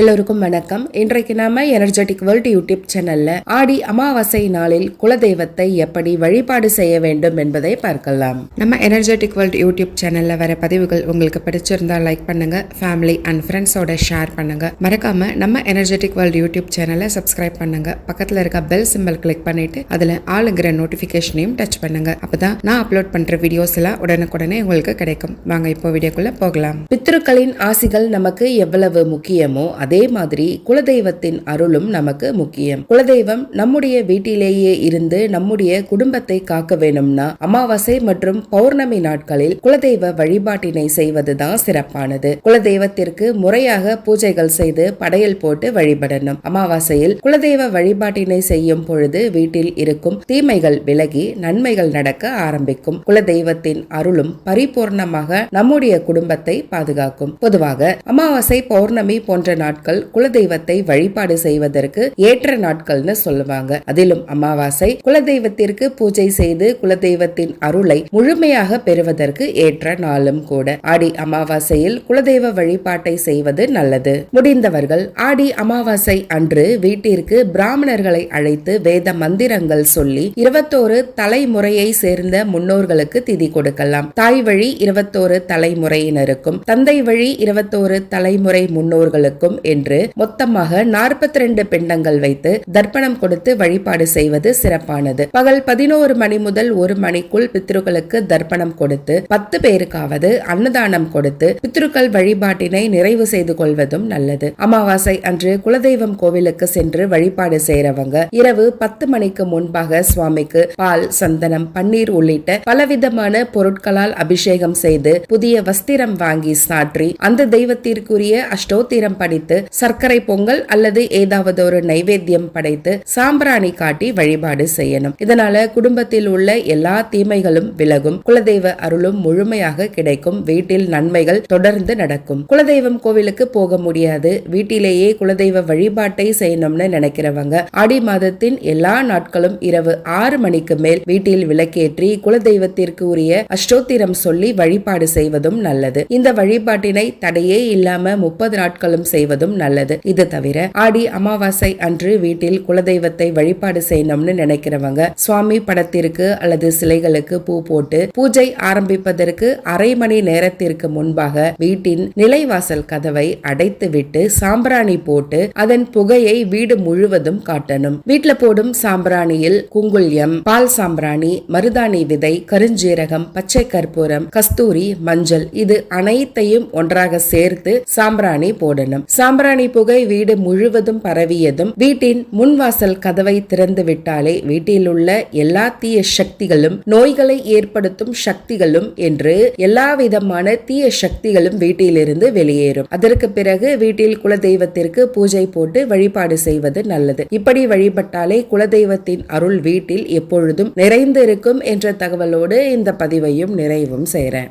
எல்லோருக்கும் வணக்கம். இன்றைக்கு நாம எனர்ஜெட்டிக் வேர்ல்ட் யூடியூப் சேனல்ல ஆடி அமாவாசை நாளில் குலதெய்வத்தை எப்படி வழிபாடு செய்ய வேண்டும் என்பதை பார்க்கலாம். நம்ம எனர்ஜெட்டிக் வேர்ல்ட் யூடியூப் சேனல்ல வர பதிவுகள் உங்களுக்கு பிடிச்சிருந்தா லைக் பண்ணுங்க ஃபேமிலி அண்ட் ஃப்ரெண்ட்ஸோட ஷேர் பண்ணுங்க. மறக்காம நம்ம எனர்ஜெட்டிக் வேர்ல்ட் யூடியூப் சேனலை சப்ஸ்கிரைப் பண்ணுங்க. பக்கத்துல இருக்க பெல் சிம்பல் கிளிக் பண்ணிட்டு அதுல ஆளுங்கிற நோட்டிபிகேஷனையும் டச் பண்ணுங்க. அப்பதான் நான் அப்லோட் பண்ற வீடியோஸ் எல்லாம் உடனுக்குடனே உங்களுக்கு கிடைக்கும். வாங்க இப்போ வீடியோக்குள்ள போகலாம். பித்ருக்களின் ஆசிகள் நமக்கு எவ்வளவு முக்கியமோ அது மாதிரி குலதெய்வத்தின் அருளும் நமக்கு முக்கியம். குலதெய்வம் நம்முடைய வீட்டிலேயே இருந்து நம்முடைய குடும்பத்தை காக்க வேணும்னா அமாவாசை மற்றும் பௌர்ணமி நாட்களில் குலதெய்வ வழிபாட்டினை செய்வதுதான் சிறப்பானது. குலதெய்வத்திற்கு முறையாக பூஜைகள் செய்து படையல் போட்டு வழிபடணும். அமாவாசையில் குலதெய்வ வழிபாட்டினை செய்யும் பொழுது வீட்டில் இருக்கும் தீமைகள் விலகி நன்மைகள் நடக்க ஆரம்பிக்கும். குலதெய்வத்தின் அருளும் பரிபூர்ணமாக நம்முடைய குடும்பத்தை பாதுகாக்கும். பொதுவாக அமாவாசை பௌர்ணமி போன்ற நாட்கள் நாட்கள் குலதெய்வத்தை வழிபாடு செய்வதற்கு ஏற்ற நாட்கள்னு சொல்லுவாங்க. அதிலும் அமாவாசை குலதெய்வத்திற்கு பூஜை செய்து குலதெய்வத்தின் அருளை முழுமையாக பெறுவதற்கு ஏற்ற நாளும் கூட. ஆடி அமாவாசையில் குலதெய்வ வழிபாட்டை செய்வது நல்லது. முடிந்தவர்கள் ஆடி அமாவாசை அன்று வீட்டிற்கு பிராமணர்களை அழைத்து வேத மந்திரங்கள் சொல்லி இருபத்தோரு தலைமுறையை சேர்ந்த முன்னோர்களுக்கு திதி கொடுக்கலாம். தாய் வழி இருபத்தோரு தலைமுறையினருக்கும் தந்தை வழி இருபத்தோரு தலைமுறை முன்னோர்களுக்கும் என்று மொத்தமாக நாற்பத்தி ரெண்டு பிண்டங்கள் வைத்து தர்ப்பணம் கொடுத்து வழிபாடு செய்வது சிறப்பானது. பகல் பதினோரு மணி முதல் ஒரு மணிக்குள் பித்ருக்களுக்கு தர்ப்பணம் கொடுத்து பத்து பேருக்காவது அன்னதானம் கொடுத்து பித்ருக்கள் வழிபாட்டினை நிறைவு செய்து கொள்வதும் நல்லது. அமாவாசை அன்று குலதெய்வம் கோவிலுக்கு சென்று வழிபாடு செய்யறவங்க இரவு பத்து மணிக்கு முன்பாக சுவாமிக்கு பால் சந்தனம் பன்னீர் உள்ளிட்ட பலவிதமான பொருட்களால் அபிஷேகம் செய்து புதிய வஸ்திரம் வாங்கி சாற்றி அந்த தெய்வத்திற்குரிய அஷ்டோத்திரம் படித்து சர்க்கரை பொங்கல் அல்லது ஏதாவது ஒரு நைவேத்தியம் படைத்து சாம்பிராணி காட்டி வழிபாடு செய்யணும். இதனால குடும்பத்தில் உள்ள எல்லா தீமைகளும் விலகும். குலதெய்வ அருளும் முழுமையாக கிடைக்கும். வீட்டில் நன்மைகள் தொடர்ந்து நடக்கும். குலதெய்வம் கோவிலுக்கு போக முடியாது. வீட்டிலேயே குலதெய்வ வழிபாட்டை செய்யணும்னு நினைக்கிறவங்க ஆடி மாதத்தின் எல்லா நாட்களும் இரவு ஆறு மணிக்கு மேல் வீட்டில் விளக்கேற்றி குலதெய்வத்திற்கு உரிய அஷ்டோத்திரம் சொல்லி வழிபாடு செய்வதும் நல்லது. இந்த வழிபாட்டினை தடையே இல்லாம முப்பது நாட்களும் செய்வது செய்வதும் நல்லது. இது தவிர ஆடி அமாவாசை அன்று வீட்டில் குலதெய்வத்தை வழிபாடு செய்யணும்னு நினைக்கிறவங்க சுவாமி படத்திற்கு அல்லது சிலைகளுக்கு பூ போட்டு பூஜை ஆரம்பிப்பதற்கு அரை மணி நேரத்திற்கு முன்பாக வீட்டின் நிலைவாசல் கதவை அடைத்து விட்டு சாம்பிராணி போட்டு அதன் புகையை வீடு முழுவதும் காட்டணும். வீட்டுல போடும் சாம்பிராணியில் குங்குல்யம் பால் சாம்பிராணி மருதாணி விதை கருஞ்சீரகம் பச்சை கற்பூரம் கஸ்தூரி மஞ்சள் இது அனைத்தையும் ஒன்றாக சேர்த்து சாம்பிராணி போடணும். சாம்பிராணி புகை வீடு முழுவதும் பரவியதும் வீட்டின் முன்வாசல் கதவை திறந்து விட்டாலே வீட்டில் உள்ள எல்லா தீய சக்திகளும் நோய்களை ஏற்படுத்தும் சக்திகளும் என்று எல்லா விதமான தீய சக்திகளும் வீட்டிலிருந்து வெளியேறும். அதற்கு பிறகு வீட்டில் குலதெய்வத்திற்கு பூஜை போட்டு வழிபாடு செய்வது நல்லது. இப்படி வழிபட்டாலே குலதெய்வத்தின் அருள் வீட்டில் எப்பொழுதும் நிறைந்திருக்கும் என்ற தகவலோடு இந்த பதிவையும் நிறைவும் செய்கிறேன்.